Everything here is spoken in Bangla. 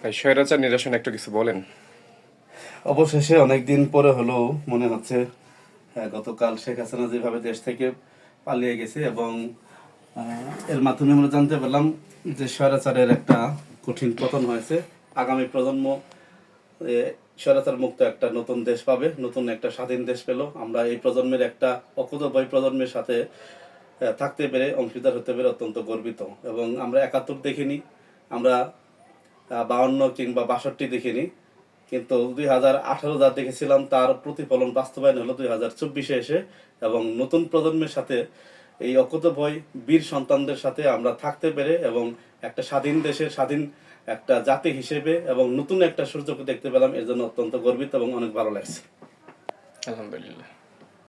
ভাই স্বৈরাচার নিরসন একটু কিছু বলেন। অবশেষে অনেকদিন পরে হলেও মনে হচ্ছে হ্যাঁ, গতকাল শেখ হাসিনা যেভাবে দেশ থেকে পালিয়ে গেছে এবং এর মাধ্যমে আমরা জানতে পারলাম যে স্বৈরাচারের একটা কঠিন পতন হয়েছে। আগামী প্রজন্ম স্বৈরাচার মুক্ত একটা নতুন দেশ পাবে নতুন একটা স্বাধীন দেশ পেল। আমরা এই প্রজন্মের একটা অকুতভয় প্রজন্মের সাথে থাকতে পেরে অংশীদার হতে পেরে অত্যন্ত গর্বিত। এবং আমরা একাত্তর দেখিনি আমরা বাউন্ন কিংবা বাষট্টি দেখিনি। কিন্তু দুই হাজার আঠারো যা দেখেছিলাম, তার প্রতিফলন বাস্তবায়ন হলো দুই হাজার চব্বিশে এসে এবং নতুন প্রজন্মের সাথে এই অকুতভয় বীর সন্তানদের সাথে আমরা থাকতে পেরে এবং একটা স্বাধীন দেশের স্বাধীন একটা জাতি হিসেবে এবং নতুন একটা সূর্যকে দেখতে পেলাম, এর জন্য অত্যন্ত গর্বিত এবং অনেক ভালো লাগছে। আলহামদুলিল্লাহ।